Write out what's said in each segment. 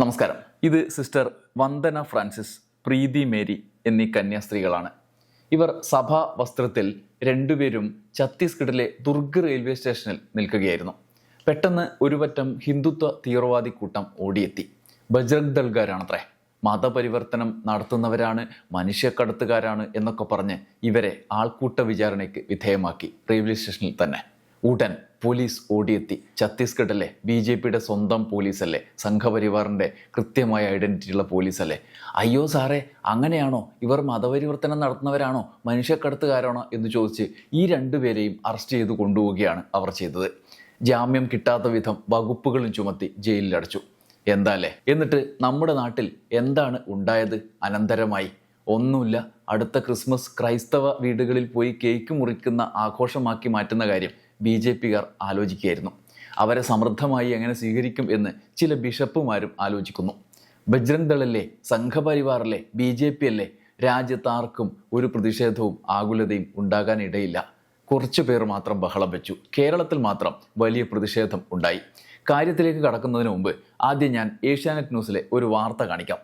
നമസ്കാരം. ഇത് sister Vandana Francis Preethi Mary എന്നീ കന്യാസ്ത്രീകളാണ്. ഇവർ സഭാ വസ്ത്രത്തിൽ രണ്ടുപേരും ഛത്തീസ്ഗഡിലെ ദുർഗ് റെയിൽവേ സ്റ്റേഷനിൽ നിൽക്കുകയായിരുന്നു. പെട്ടെന്ന് ഒരുപറ്റം ഹിന്ദുത്വ തീവ്രവാദി കൂട്ടം ഓടിയെത്തി. ബജ്രംഗ് ദൾഗാരാണത്രേ. മതപരിവർത്തനം നടത്തുന്നവരാണ് മനുഷ്യക്കടത്തുകാരാണ് എന്നൊക്കെ പറഞ്ഞ് ഇവരെ ആൾക്കൂട്ട വിചാരണയ്ക്ക് വിധേയമാക്കി റെയിൽവേ സ്റ്റേഷനിൽ തന്നെ. ഉടൻ പോലീസ് ഓടിയെത്തി. ഛത്തീസ്ഗഡിലെ ബി ജെ പിയുടെ സ്വന്തം പോലീസല്ലേ? സംഘപരിവാറിന്റെ കൃത്യമായ ഐഡന്റിറ്റി ഉള്ള പോലീസല്ലേ? അയ്യോ സാറേ അങ്ങനെയാണോ? ഇവർ മതപരിവർത്തനം നടത്തുന്നവരാണോ? മനുഷ്യക്കടത്തുകാരാണോ എന്ന് ചോദിച്ച് ഈ രണ്ടുപേരെയും അറസ്റ്റ് ചെയ്ത് കൊണ്ടുപോവുകയാണ് അവർ ചെയ്തത്. ജാമ്യം കിട്ടാത്ത വിധം വകുപ്പുകളും ചുമത്തി ജയിലിലടച്ചു. എന്താല്ലേ? എന്നിട്ട് നമ്മുടെ നാട്ടിൽ എന്താണ് ഉണ്ടായത് അനന്തരമായി? ഒന്നുമില്ല അടുത്ത ക്രിസ്മസ് ക്രൈസ്തവ വീടുകളിൽ പോയി കേക്ക് മുറിക്കുന്ന ആഘോഷമാക്കി മാറ്റുന്ന കാര്യം ബി ജെ പിക്കാർ ആലോചിക്കുകയായിരുന്നു. അവരെ സമൃദ്ധമായി എങ്ങനെ സ്വീകരിക്കും എന്ന് ചില ബിഷപ്പുമാരും ആലോചിക്കുന്നു. ബജ്രംഗ് ദളല്ലേ സംഘപരിവാറല്ലേ ബി ജെ പി അല്ലേ രാജ്യത്താർക്കും ഒരു പ്രതിഷേധവും ആകുലതയും ഉണ്ടാകാനിടയില്ല. കുറച്ചു പേർ മാത്രം ബഹളം വെച്ചു. കേരളത്തിൽ മാത്രം വലിയ പ്രതിഷേധം ഉണ്ടായി. കാര്യത്തിലേക്ക് കടക്കുന്നതിന് മുമ്പ് ആദ്യം ഞാൻ ഏഷ്യാനെറ്റ് ന്യൂസിലെ ഒരു വാർത്ത കാണിക്കാം.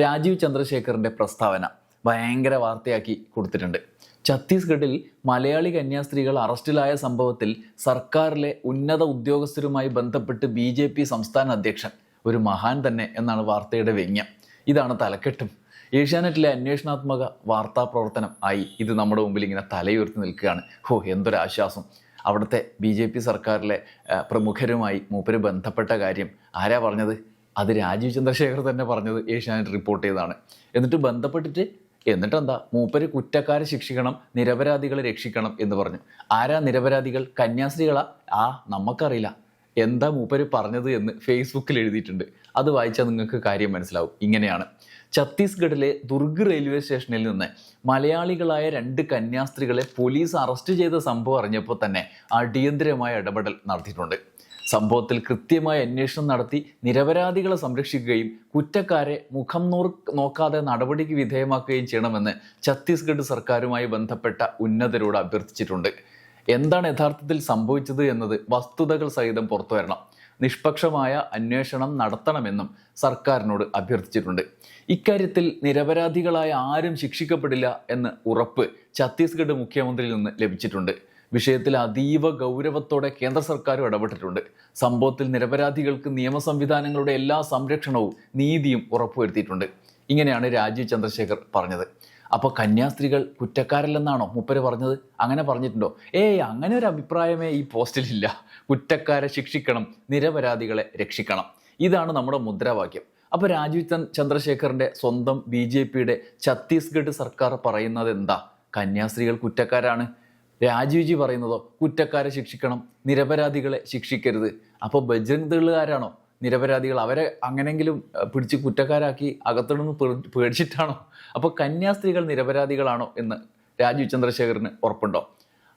രാജീവ് ചന്ദ്രശേഖറിന്റെ പ്രസ്താവന ഭയങ്കര വാർത്തയാക്കി കൊടുത്തിട്ടുണ്ട്. ഛത്തീസ്ഗഡിൽ മലയാളി കന്യാസ്ത്രീകൾ അറസ്റ്റിലായ സംഭവത്തിൽ സർക്കാരിലെ ഉന്നത ഉദ്യോഗസ്ഥരുമായി ബന്ധപ്പെട്ട് ബി ജെ പി സംസ്ഥാന അധ്യക്ഷൻ ഒരു മഹാൻ തന്നെ എന്നാണ് വാർത്തയുടെ വ്യംഗ്യം ഇതാണ് തലക്കെട്ടും. ഏഷ്യാനെറ്റിലെ അന്വേഷണാത്മക വാർത്താ പ്രവർത്തനം ആയി ഇത് നമ്മുടെ മുമ്പിൽ ഇങ്ങനെ തലയുയർത്തി നിൽക്കുകയാണ്. ഹോ എന്തൊരാശ്വാസം. അവിടുത്തെ ബി ജെ പി സർക്കാരിലെ പ്രമുഖരുമായി മൂപ്പര് ബന്ധപ്പെട്ട കാര്യം ആരാ പറഞ്ഞത്? അത് രാജീവ് ചന്ദ്രശേഖർ തന്നെ പറഞ്ഞത് ഏഷ്യാനെറ്റ് റിപ്പോർട്ട് ചെയ്തതാണ്. എന്നിട്ട് ബന്ധപ്പെട്ടിട്ട് എന്നിട്ടെന്താ? മൂപ്പര് കുറ്റക്കാരെ ശിക്ഷിക്കണം നിരപരാധികളെ രക്ഷിക്കണം എന്ന് പറഞ്ഞു. ആരാ നിരപരാധികൾ? കന്യാസ്ത്രീകളാ? ആ നമുക്കറിയില്ല എന്താ മൂപ്പര് പറഞ്ഞത് എന്ന് ഫേസ്ബുക്കിൽ എഴുതിയിട്ടുണ്ട്. അത് വായിച്ചാൽ നിങ്ങൾക്ക് കാര്യം മനസ്സിലാവും. ഇങ്ങനെയാണ്. ഛത്തീസ്ഗഡിലെ ദുർഗ് റെയിൽവേ സ്റ്റേഷനിൽ നിന്ന് മലയാളികളായ രണ്ട് കന്യാസ്ത്രീകളെ പോലീസ് അറസ്റ്റ് ചെയ്ത സംഭവം അറിഞ്ഞപ്പോൾ തന്നെ അടിയന്തിരമായ ഇടപെടൽ നടത്തിയിട്ടുണ്ട്. സംഭവത്തിൽ കൃത്യമായ അന്വേഷണം നടത്തി നിരപരാധികളെ സംരക്ഷിക്കുകയും കുറ്റക്കാരെ മുഖം നോക്കാതെ നടപടിക്ക് വിധേയമാക്കുകയും ചെയ്യണമെന്ന് ഛത്തീസ്ഗഡ് സർക്കാരുമായി ബന്ധപ്പെട്ട ഉന്നതരോട് അഭ്യർത്ഥിച്ചിട്ടുണ്ട്. എന്താണ് യഥാർത്ഥത്തിൽ സംഭവിച്ചത് എന്നത് വസ്തുതകൾ സഹിതം പുറത്തു വരണം. നിഷ്പക്ഷമായ അന്വേഷണം നടത്തണമെന്നും സർക്കാരിനോട് അഭ്യർത്ഥിച്ചിട്ടുണ്ട്. ഇക്കാര്യത്തിൽ നിരപരാധികളായ ആരും ശിക്ഷിക്കപ്പെടില്ല എന്ന് ഉറപ്പ് ഛത്തീസ്ഗഡ് മുഖ്യമന്ത്രിയിൽ നിന്ന് ലഭിച്ചിട്ടുണ്ട്. വിഷയത്തിൽ അതീവ ഗൗരവത്തോടെ കേന്ദ്ര സർക്കാരും ഇടപെട്ടിട്ടുണ്ട്. സംഭവത്തിൽ നിരപരാധികൾക്ക് നിയമ സംവിധാനങ്ങളുടെ എല്ലാ സംരക്ഷണവും നീതിയും ഉറപ്പുവരുത്തിയിട്ടുണ്ട്. ഇങ്ങനെയാണ് രാജീവ് ചന്ദ്രശേഖർ പറഞ്ഞത്. അപ്പോൾ കന്യാസ്ത്രീകൾ കുറ്റക്കാരല്ലെന്നാണോ മുപ്പര് പറഞ്ഞത്? അങ്ങനെ പറഞ്ഞിട്ടുണ്ടോ? ഏയ് അങ്ങനെ ഒരു അഭിപ്രായമേ ഈ പോസ്റ്റിലില്ല. കുറ്റക്കാരെ ശിക്ഷിക്കണം നിരപരാധികളെ രക്ഷിക്കണം. ഇതാണ് നമ്മുടെ മുദ്രാവാക്യം. അപ്പോൾ രാജീവ് ചന്ദ് ചന്ദ്രശേഖറിന്റെ സ്വന്തം ബി ജെ പിയുടെ ഛത്തീസ്ഗഡ് സർക്കാർ പറയുന്നത് എന്താ? കന്യാസ്ത്രീകൾ കുറ്റക്കാരാണ്. രാജീവ്ജി പറയുന്നതോ കുറ്റക്കാരെ ശിക്ഷിക്കണം നിരപരാധികളെ ശിക്ഷിക്കരുത്. അപ്പോൾ ബജ്രംഗ് ദളുകാരാണോ? നിരപരാധികൾ അവരെ അങ്ങനെങ്കിലും പിടിച്ച് കുറ്റക്കാരാക്കി അകത്തുനിന്ന് പേടിച്ചിട്ടാണോ? അപ്പോൾ കന്യാസ്ത്രീകൾ നിരപരാധികളാണോ എന്ന് രാജീവ് ചന്ദ്രശേഖറിന് ഉറപ്പുണ്ടോ?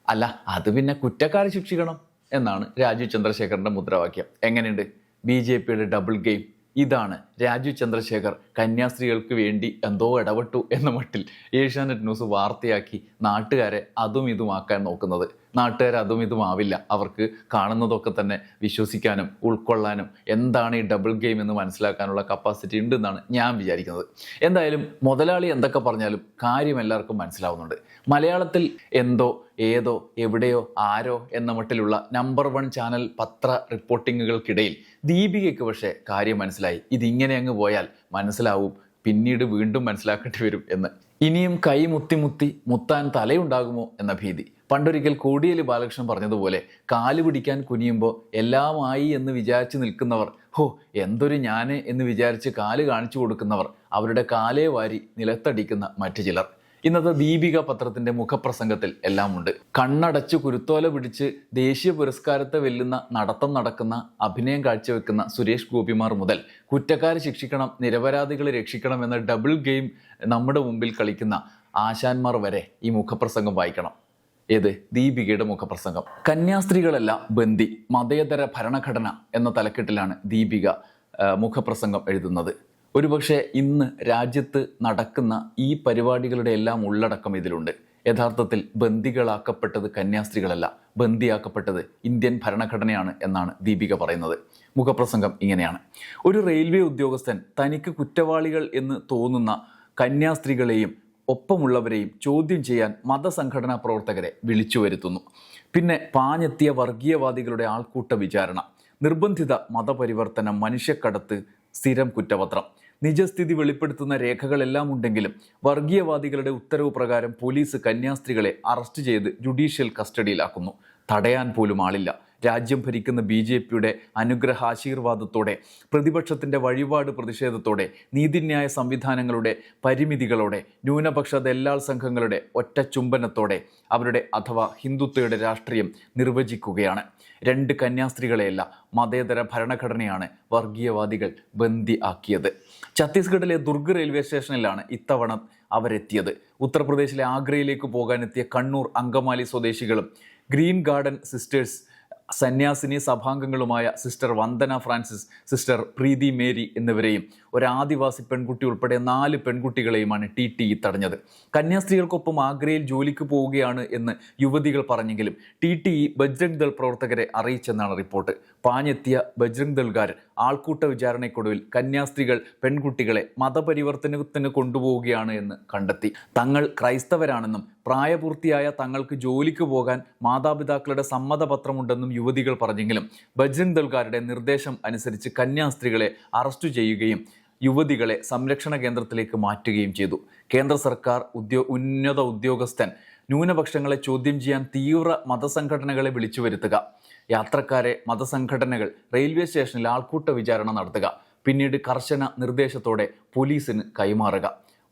അല്ല അത് പിന്നെ കുറ്റക്കാരെ ശിക്ഷിക്കണം എന്നാണ് രാജീവ് ചന്ദ്രശേഖരന്റെ മുദ്രാവാക്യം. എങ്ങനെയുണ്ട്? ബി ജെ പിയുടെ ഡബിൾ ഗെയിം ഇതാണ് രാജു ചന്ദ്രശേഖർ കന്യാസ്ത്രീകൾക്ക് വേണ്ടി എന്തോ ഇടപെട്ടു എന്ന മട്ടിൽ ഏഷ്യാനെറ്റ് ന്യൂസ് വാർത്തയാക്കി നാട്ടുകാരെ അതും ഇതുമാക്കാൻ നോക്കുന്നത്. നാട്ടുകാർ അതും ഇതും ആവില്ല അവർക്ക് കാണുന്നതൊക്കെ തന്നെ വിശ്വസിക്കാനും ഉൾക്കൊള്ളാനും എന്താണ് ഈ ഡബിൾ ഗെയിം എന്ന് മനസ്സിലാക്കാനുള്ള കപ്പാസിറ്റി ഉണ്ടെന്നാണ് ഞാൻ വിചാരിക്കുന്നത്. എന്തായാലും മുതലാളി എന്തൊക്കെ പറഞ്ഞാലും കാര്യം എല്ലാവർക്കും മനസ്സിലാവുന്നുണ്ട്. മലയാളത്തിൽ എന്തോ ഏതോ എവിടെയോ ആരോ എന്ന മട്ടിലുള്ള നമ്പർ വൺ ചാനൽ പത്ര റിപ്പോർട്ടിങ്ങുകൾക്കിടയിൽ ദീപികയ്ക്ക് പക്ഷേ കാര്യം മനസ്സിലായി. ഇതിങ്ങനെ അങ്ങ് പോയാൽ മനസ്സിലാവും പിന്നീട് വീണ്ടും മനസ്സിലാക്കേണ്ടി വരും എന്ന്. ഇനിയും കൈ മുത്തി മുത്തി മുത്താൻ തലയുണ്ടാകുമോ എന്ന ഭീതി. പണ്ടൊരിക്കൽ കോടിയേലി ബാലകൃഷ്ണൻ പറഞ്ഞതുപോലെ കാൽ പിടിക്കാൻ കുനിയുമ്പോൾ എല്ലാമായി എന്ന് വിചാരിച്ച് നിൽക്കുന്നവർ ഹോ എന്തൊരു ഞാൻ എന്ന് വിചാരിച്ച് കാൽ കാണിച്ചു കൊടുക്കുന്നവർ അവരുടെ കാലേ വാരി നിലത്തടിക്കുന്ന മറ്റു ചിലർ. ഇന്നത്തെ ദീപിക പത്രത്തിന്റെ മുഖപ്രസംഗത്തിൽ എല്ലാം ഉണ്ട് കണ്ണടച്ച് കുരുത്തോല പിടിച്ച് ദേശീയ പുരസ്കാരത്തെ വെല്ലുന്ന നടത്തം നടക്കുന്ന അഭിനയം കാഴ്ചവെക്കുന്ന സുരേഷ് ഗോപിമാർ മുതൽ കുറ്റക്കാരെ ശിക്ഷിക്കണം നിരപരാധികളെ രക്ഷിക്കണം എന്ന ഡബിൾ ഗെയിം നമ്മുടെ മുമ്പിൽ കളിക്കുന്ന ആശാന്മാർ വരെ ഈ മുഖപ്രസംഗം വായിക്കണം. ഏത്? ദീപികയുടെ മുഖപ്രസംഗം. കന്യാസ്ത്രീകളല്ല ബന്ദി മതേതര ഭരണഘടന എന്ന തലക്കെട്ടിലാണ് ദീപിക മുഖപ്രസംഗം എഴുതുന്നത്. ഒരുപക്ഷെ ഇന്ന് രാജ്യത്ത് നടക്കുന്ന ഈ പരിപാടികളുടെ എല്ലാം ഉള്ളടക്കം ഇതിലുണ്ട്. യഥാർത്ഥത്തിൽ ബന്ദികളാക്കപ്പെട്ടത് കന്യാസ്ത്രീകളല്ല ബന്ദിയാക്കപ്പെട്ടത് ഇന്ത്യൻ ഭരണഘടനയാണ് എന്നാണ് ദീപിക പറയുന്നത്. മുഖപ്രസംഗം ഇങ്ങനെയാണ്. ഒരു റെയിൽവേ ഉദ്യോഗസ്ഥൻ തനിക്ക് കുറ്റവാളികൾ എന്ന് തോന്നുന്ന കന്യാസ്ത്രീകളെയും ഒപ്പമുള്ളവരെയും ചോദ്യം ചെയ്യാൻ മതസംഘടനാ പ്രവർത്തകരെ വിളിച്ചു വരുത്തുന്നു. പിന്നെ പാഞ്ഞെത്തിയ വർഗീയവാദികളുടെ ആൾക്കൂട്ട വിചാരണ നിർബന്ധിത മതപരിവർത്തനം മനുഷ്യക്കടത്ത് സ്ഥിരം കുറ്റപത്രം. നിജസ്ഥിതി വെളിപ്പെടുത്തുന്ന രേഖകളെല്ലാം ഉണ്ടെങ്കിലും വർഗീയവാദികളുടെ ഉത്തരവ് പ്രകാരം പോലീസ് കന്യാസ്ത്രീകളെ അറസ്റ്റ് ചെയ്ത് ജുഡീഷ്യൽ കസ്റ്റഡിയിലാക്കുന്നു. തടയാൻ പോലും ആളില്ല. രാജ്യം ഭരിക്കുന്ന ബി ജെ പിയുടെ അനുഗ്രഹാശീർവാദത്തോടെ പ്രതിപക്ഷത്തിന്റെ വഴിപാട് പ്രതിഷേധത്തോടെ നീതിന്യായ സംവിധാനങ്ങളുടെ പരിമിതികളോടെ ന്യൂനപക്ഷ ദല്ലാൾ സംഘങ്ങളുടെ ഒറ്റ ചുംബനത്തോടെ അവരുടെ അഥവാ ഹിന്ദുത്വയുടെ രാഷ്ട്രീയം നിർവചിക്കുകയാണ്. രണ്ട് കന്യാസ്ത്രീകളെയല്ല മതേതര ഭരണഘടനയാണ് വർഗീയവാദികൾ ബന്ദി ആക്കിയത്. ഛത്തീസ്ഗഡിലെ ദുർഗ് റെയിൽവേ സ്റ്റേഷനിലാണ് ഇത്തവണ അവരെത്തിയത്. ഉത്തർപ്രദേശിലെ ആഗ്രയിലേക്ക് പോകാനെത്തിയ കണ്ണൂർ അങ്കമാലി സ്വദേശികളും ഗ്രീൻ ഗാർഡൻ സിസ്റ്റേഴ്സ് സന്യാസിനി സഭാംഗങ്ങളുമായ sister Vandana Francis sister Preethi Mary എന്നിവരെയും ഒരു ആദിവാസി പെൺകുട്ടി ഉൾപ്പെടെ നാല് പെൺകുട്ടികളെയുമാണ് ടി ടി ഇ തടഞ്ഞത്. കന്യാസ്ത്രീകൾക്കൊപ്പം ആഗ്രയിൽ ജോലിക്ക് പോവുകയാണ് എന്ന് യുവതികൾ പറഞ്ഞെങ്കിലും T T E Bajrang Dal പ്രവർത്തകരെ അറിയിച്ചെന്നാണ് റിപ്പോർട്ട്. പാഞ്ഞെത്തിയ ബജ്രംഗ് ദൾകാർ ആൾക്കൂട്ട വിചാരണയ്ക്കൊടുവിൽ കന്യാസ്ത്രീകൾ പെൺകുട്ടികളെ മതപരിവർത്തനത്തിന് കൊണ്ടുപോവുകയാണ് എന്ന് കണ്ടെത്തി. തങ്ങൾ ക്രൈസ്തവരാണെന്നും പ്രായപൂർത്തിയായ തങ്ങൾക്ക് ജോലിക്ക് പോകാൻ മാതാപിതാക്കളുടെ സമ്മതപത്രമുണ്ടെന്നും യുവതികൾ പറഞ്ഞെങ്കിലും ബജ്രംഗ് ദൾകാരുടെ നിർദ്ദേശം അനുസരിച്ച് കന്യാസ്ത്രീകളെ അറസ്റ്റ് ചെയ്യുകയും യുവതികളെ സംരക്ഷണ കേന്ദ്രത്തിലേക്ക് മാറ്റുകയും ചെയ്തു. കേന്ദ്ര സർക്കാർ ഉദ്യോ ഉന്നത ഉദ്യോഗസ്ഥൻ ന്യൂനപക്ഷങ്ങളെ ചോദ്യം ചെയ്യാൻ തീവ്ര മതസംഘടനകളെ വിളിച്ചു വരുത്തുക യാത്രക്കാരെ മതസംഘടനകൾ റെയിൽവേ സ്റ്റേഷനിൽ ആൾക്കൂട്ട വിചാരണ നടത്തുക. പിന്നീട് കർശന നിർദ്ദേശത്തോടെ പോലീസിന് കൈമാറുക.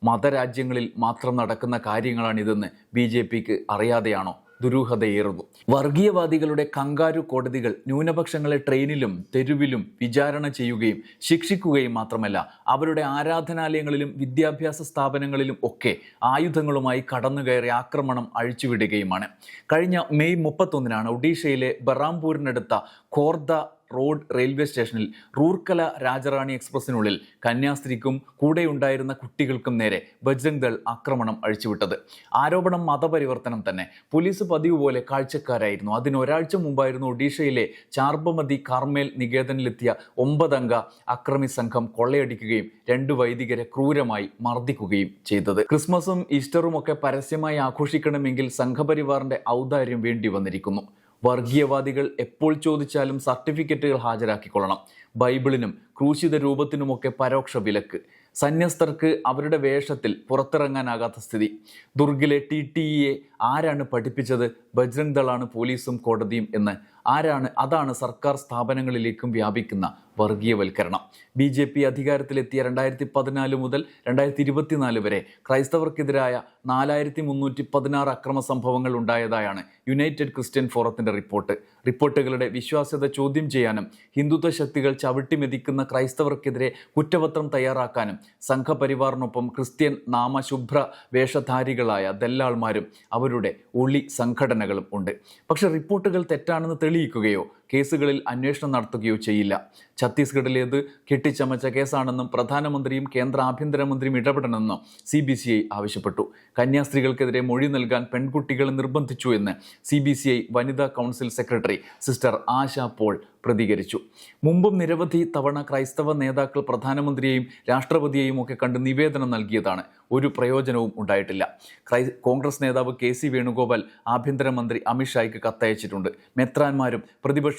മതരാജ്യങ്ങളിൽ മാത്രം നടക്കുന്ന കാര്യങ്ങളാണിതെന്ന് ബി ജെ പിക്ക് അറിയാതെയാണോ ദുരൂഹതയേറുന്നു. വർഗീയവാദികളുടെ കങ്കാരു കോടതികൾ ന്യൂനപക്ഷങ്ങളെ ട്രെയിനിലും തെരുവിലും വിചാരണ ചെയ്യുകയും ശിക്ഷിക്കുകയും മാത്രമല്ല അവരുടെ ആരാധനാലയങ്ങളിലും വിദ്യാഭ്യാസ സ്ഥാപനങ്ങളിലും ഒക്കെ ആയുധങ്ങളുമായി കടന്നുകയറി ആക്രമണം അഴിച്ചുവിടുകയുമാണ്. കഴിഞ്ഞ മെയ് മുപ്പത്തൊന്നിനാണ് ഒഡീഷയിലെ ബറാംപൂരിനടുത്ത ഖോർദ റോഡ് റെയിൽവേ സ്റ്റേഷനിൽ റൂർക്കല രാജറാണി എക്സ്പ്രസിനുള്ളിൽ കന്യാസ്ത്രീക്കും കൂടെയുണ്ടായിരുന്ന കുട്ടികൾക്കും നേരെ ബജ്രംഗ് ദൾ ആക്രമണം അഴിച്ചുവിട്ടത്. ആരോപണം മതപരിവർത്തനം തന്നെ. പോലീസ് പതിവ് പോലെ കാഴ്ചക്കാരായിരുന്നു. അതിന് ഒരാഴ്ച മുമ്പായിരുന്നു ഒഡീഷയിലെ ചാർബമതി കാർമേൽ നികേതനിലെത്തിയ ഒമ്പതംഗ അക്രമി സംഘം കൊള്ളയടിക്കുകയും രണ്ട് വൈദികരെ ക്രൂരമായി മർദ്ദിക്കുകയും ചെയ്തത്. ക്രിസ്മസും ഈസ്റ്ററും ഒക്കെ പരസ്യമായി ആഘോഷിക്കണമെങ്കിൽ സംഘപരിവാറിന്റെ ഔദാര്യം വേണ്ടി വന്നിരിക്കുന്നു വർഗീയവാദികൾ എപ്പോൾ ചോദിച്ചാലും സർട്ടിഫിക്കറ്റുകൾ ഹാജരാക്കിക്കൊള്ളണം. ബൈബിളിനും ക്രൂശിത രൂപത്തിനുമൊക്കെ പരോക്ഷ വിലക്ക്. സന്യസ്തർക്ക് അവരുടെ വേഷത്തിൽ പുറത്തിറങ്ങാനാകാത്ത സ്ഥിതി. ദുർഗിലെ ടി ടി ഇയെ ആരാണ് പഠിപ്പിച്ചത്? ബജ്രംഗ് ദളാണ് പോലീസും കോടതിയും എന്ന്. ആരാണ്? അതാണ് സർക്കാർ സ്ഥാപനങ്ങളിലേക്കും വ്യാപിക്കുന്ന വർഗീയവൽക്കരണം. ബി ജെ പി അധികാരത്തിലെത്തിയ രണ്ടായിരത്തി പതിനാല് മുതൽ രണ്ടായിരത്തി ഇരുപത്തിനാല് വരെ ക്രൈസ്തവർക്കെതിരായ നാലായിരത്തി മുന്നൂറ്റി പതിനാറ് അക്രമ സംഭവങ്ങൾ ഉണ്ടായതായാണ് യുണൈറ്റഡ് ക്രിസ്ത്യൻ ഫോറത്തിന്റെ റിപ്പോർട്ട്. റിപ്പോർട്ടുകളുടെ വിശ്വാസ്യത ചോദ്യം ചെയ്യാനും ഹിന്ദുത്വ ശക്തികൾ ചവിട്ടിമെതിക്കുന്ന ക്രൈസ്തവർക്കെതിരെ കുറ്റപത്രം തയ്യാറാക്കാനും സംഘപരിവാറിനൊപ്പം ക്രിസ്ത്യൻ നാമശുഭ്ര വേഷധാരികളായ ദല്ലാൾമാരും അവരുടെ ഒളി സംഘടനകളും ഉണ്ട്. പക്ഷെ റിപ്പോർട്ടുകൾ തെറ്റാണെന്ന് തെളിയിക്കുകയോ കേസുകളിൽ അന്വേഷണം നടത്തുകയോ ചെയ്യില്ല. ഛത്തീസ്ഗഡിലേത് കെട്ടിച്ചമച്ച കേസാണെന്നും പ്രധാനമന്ത്രിയും കേന്ദ്ര ആഭ്യന്തരമന്ത്രിയും ഇടപെടണമെന്നും സി ബി സി ഐ ആവശ്യപ്പെട്ടു. കന്യാസ്ത്രീകൾക്കെതിരെ മൊഴി നൽകാൻ പെൺകുട്ടികളെ നിർബന്ധിച്ചു എന്ന് സി ബി സി ഐ വനിതാ council secretary sister Asha Paul പ്രതികരിച്ചു. മുമ്പും നിരവധി തവണ ക്രൈസ്തവ നേതാക്കൾ പ്രധാനമന്ത്രിയെയും രാഷ്ട്രപതിയെയും ഒക്കെ കണ്ട് നിവേദനം നൽകിയതാണ്. ഒരു പ്രയോജനവും ഉണ്ടായിട്ടില്ല. ക്രൈ കോൺഗ്രസ് നേതാവ് കെ സി വേണുഗോപാൽ ആഭ്യന്തരമന്ത്രി അമിത്ഷായ്ക്ക് കത്തയച്ചിട്ടുണ്ട്. മെത്രാന്മാരും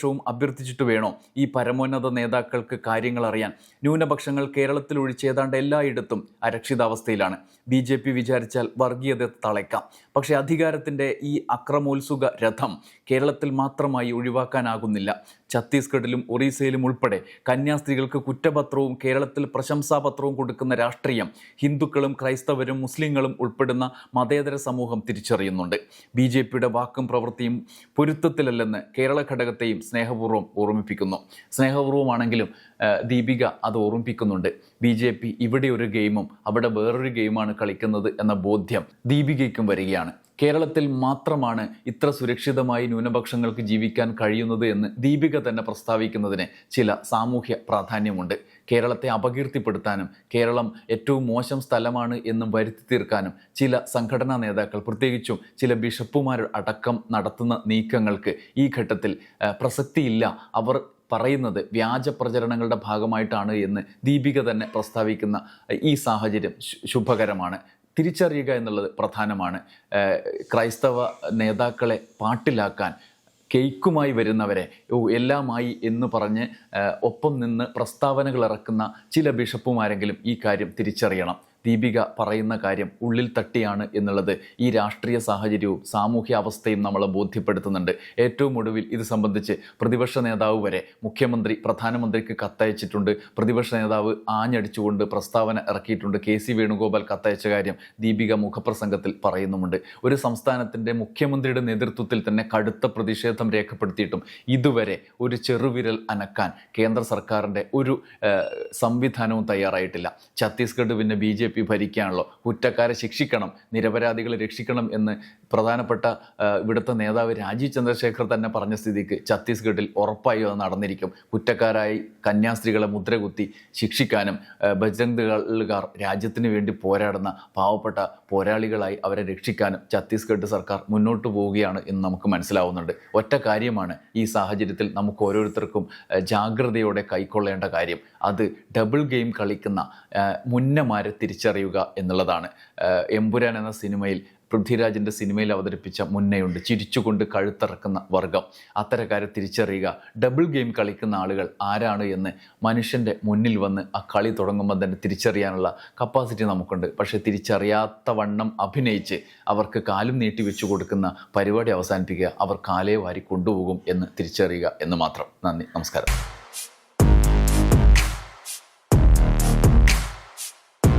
പ്രതിപക്ഷവും അഭ്യർത്ഥിച്ചിട്ട് വേണോ ഈ പരമോന്നത നേതാക്കൾക്ക് കാര്യങ്ങൾ അറിയാൻ? ന്യൂനപക്ഷങ്ങൾ കേരളത്തിൽ ഒഴിച്ച് ഏതാണ്ട് എല്ലായിടത്തും അരക്ഷിതാവസ്ഥയിലാണ്. ബി ജെ പി വിചാരിച്ചാൽ വർഗീയത തളയ്ക്കാം പക്ഷേ അധികാരത്തിന്റെ ഈ അക്രമോത്സുക രഥം കേരളത്തിൽ മാത്രമായി ഒഴിവാക്കാനാകുന്നില്ല. ഛത്തീസ്ഗഡിലും ഒറീസയിലും ഉൾപ്പെടെ കന്യാസ്ത്രീകൾക്ക് കുറ്റപത്രവും കേരളത്തിൽ പ്രശംസാപത്രവും കൊടുക്കുന്ന രാഷ്ട്രീയം ഹിന്ദുക്കളും ക്രൈസ്തവരും മുസ്ലിങ്ങളും ഉൾപ്പെടുന്ന മതേതര സമൂഹം തിരിച്ചറിയുന്നുണ്ട്. ബി ജെ പിയുടെ വാക്കും പ്രവൃത്തിയും പൊരുത്തത്തിലല്ലെന്ന് കേരള ഘടകത്തെയും സ്നേഹപൂർവം ഓർമ്മിപ്പിക്കുന്നു. സ്നേഹപൂർവമാണെങ്കിലും ദീപിക അത് ഓർമ്മിപ്പിക്കുന്നുണ്ട്. ബി ജെ പി ഇവിടെ ഒരു ഗെയിമും അവിടെ വേറൊരു ഗെയിമാണ് കളിക്കുന്നത് എന്ന ബോധ്യം ദീപികയ്ക്കും വരികയാണ്. കേരളത്തിൽ മാത്രമാണ് ഇത്ര സുരക്ഷിതമായി ന്യൂനപക്ഷങ്ങൾക്ക് ജീവിക്കാൻ കഴിയുന്നത് എന്ന് ദീപിക തന്നെ പ്രസ്താവിക്കുന്നതിന് ചില സാമൂഹ്യ പ്രാധാന്യമുണ്ട്. കേരളത്തെ അപകീർത്തിപ്പെടുത്താനും കേരളം ഏറ്റവും മോശം സ്ഥലമാണ് എന്നും വരുത്തി തീർക്കാനും ചില സംഘടനാ നേതാക്കൾ പ്രത്യേകിച്ചും ചില ബിഷപ്പുമാരുടെ അടക്കം നടത്തുന്ന നീക്കങ്ങൾക്ക് ഈ ഘട്ടത്തിൽ പ്രസക്തിയില്ല. അവർ പറയുന്നത് വ്യാജ പ്രചരണങ്ങളുടെ ഭാഗമായിട്ടാണ് എന്ന് ദീപിക തന്നെ പ്രസ്താവിക്കുന്ന ഈ സാഹചര്യം ശുഭകരമാണ്. തിരിച്ചറിയുക എന്നുള്ളത് പ്രധാനമാണ്. ക്രൈസ്തവ നേതാക്കളെ പാട്ടിലാക്കാൻ കേക്കുമായി വരുന്നവരെ ഓ എല്ലാമായി എന്ന് പറഞ്ഞ് ഒപ്പം നിന്ന് പ്രസ്താവനകൾ ഇറക്കുന്ന ചില ബിഷപ്പുമാരെങ്കിലും ഈ കാര്യം തിരിച്ചറിയണം. ദീപിക പറയുന്ന കാര്യം ഉള്ളിൽ തട്ടിയാണ് എന്നുള്ളത് ഈ രാഷ്ട്രീയ സാഹചര്യവും സാമൂഹ്യാവസ്ഥയും നമ്മളെ ബോധ്യപ്പെടുത്തുന്നുണ്ട്. ഏറ്റവും ഒടുവിൽ ഇത് സംബന്ധിച്ച് പ്രതിപക്ഷ നേതാവ് വരെ മുഖ്യമന്ത്രി പ്രധാനമന്ത്രിക്ക് കത്തയച്ചിട്ടുണ്ട്. പ്രതിപക്ഷ നേതാവ് ആഞ്ഞടിച്ചുകൊണ്ട് പ്രസ്താവന ഇറക്കിയിട്ടുണ്ട്. കെ സി വേണുഗോപാൽ കത്തയച്ച കാര്യം ദീപിക മുഖപ്രസംഗത്തിൽ പറയുന്നുമുണ്ട്. ഒരു സംസ്ഥാനത്തിന്റെ മുഖ്യമന്ത്രിയുടെ നേതൃത്വത്തിൽ തന്നെ കടുത്ത പ്രതിഷേധം രേഖപ്പെടുത്തിയിട്ടും ഇതുവരെ ഒരു ചെറുവിരൽ അനക്കാൻ കേന്ദ്ര സർക്കാരിന്റെ ഒരു സംവിധാനവും തയ്യാറായിട്ടില്ല. ഛത്തീസ്ഗഡ് പിന്നെ ബി ജെ പി ഭരിക്കുകയാണല്ലോ കുറ്റക്കാരെ ശിക്ഷിക്കണം നിരപരാധികളെ രക്ഷിക്കണം എന്ന് പ്രധാനപ്പെട്ട ഇവിടുത്തെ നേതാവ് രാജീവ് ചന്ദ്രശേഖർ തന്നെ പറഞ്ഞ സ്ഥിതിക്ക് ഛത്തീസ്ഗഡിൽ ഉറപ്പായി അത് നടന്നിരിക്കും. കുറ്റക്കാരായി കന്യാസ്ത്രീകളെ മുദ്രകുത്തി ശിക്ഷിക്കാനും ബജ്രംഗ് ദളുകാർ രാജ്യത്തിന് വേണ്ടി പോരാടുന്ന പാവപ്പെട്ട പോരാളികളായി അവരെ രക്ഷിക്കാനും ഛത്തീസ്ഗഡ് സർക്കാർ മുന്നോട്ട് പോവുകയാണ് എന്ന് നമുക്ക് മനസ്സിലാവുന്നുണ്ട്. ഒറ്റ കാര്യമാണ് ഈ സാഹചര്യത്തിൽ നമുക്ക് ഓരോരുത്തർക്കും ജാഗ്രതയോടെ കൈക്കൊള്ളേണ്ട കാര്യം. അത് ഡബിൾ ഗെയിം കളിക്കുന്ന മുന്നമാരെ മുന്നമാരെ തിരിച്ചറിയുക എന്നുള്ളതാണ്. എമ്പുരാൻ എന്ന സിനിമയിൽ പൃഥ്വിരാജിന്റെ സിനിമയിൽ അവതരിപ്പിച്ച മുന്നയുണ്ട്. ചിരിച്ചുകൊണ്ട് കഴുത്തിറക്കുന്ന വർഗം. അത്തരക്കാരെ തിരിച്ചറിയുക. ഡബിൾ ഗെയിം കളിക്കുന്ന ആളുകൾ ആരാണ് എന്ന് മനുഷ്യന്റെ മുന്നിൽ വന്ന് ആ കളി തുടങ്ങുമ്പോൾ തന്നെ തിരിച്ചറിയാനുള്ള കപ്പാസിറ്റി നമുക്കുണ്ട്. പക്ഷേ തിരിച്ചറിയാത്ത വണ്ണം അഭിനയിച്ച് അവർക്ക് കാലും നീട്ടി വെച്ചു കൊടുക്കുന്ന പരിപാടി അവസാനിപ്പിക്കുക. അവർ കാലേ വാരി കൊണ്ടുപോകും എന്ന് തിരിച്ചറിയുക എന്ന് മാത്രം. നന്ദി. നമസ്കാരം.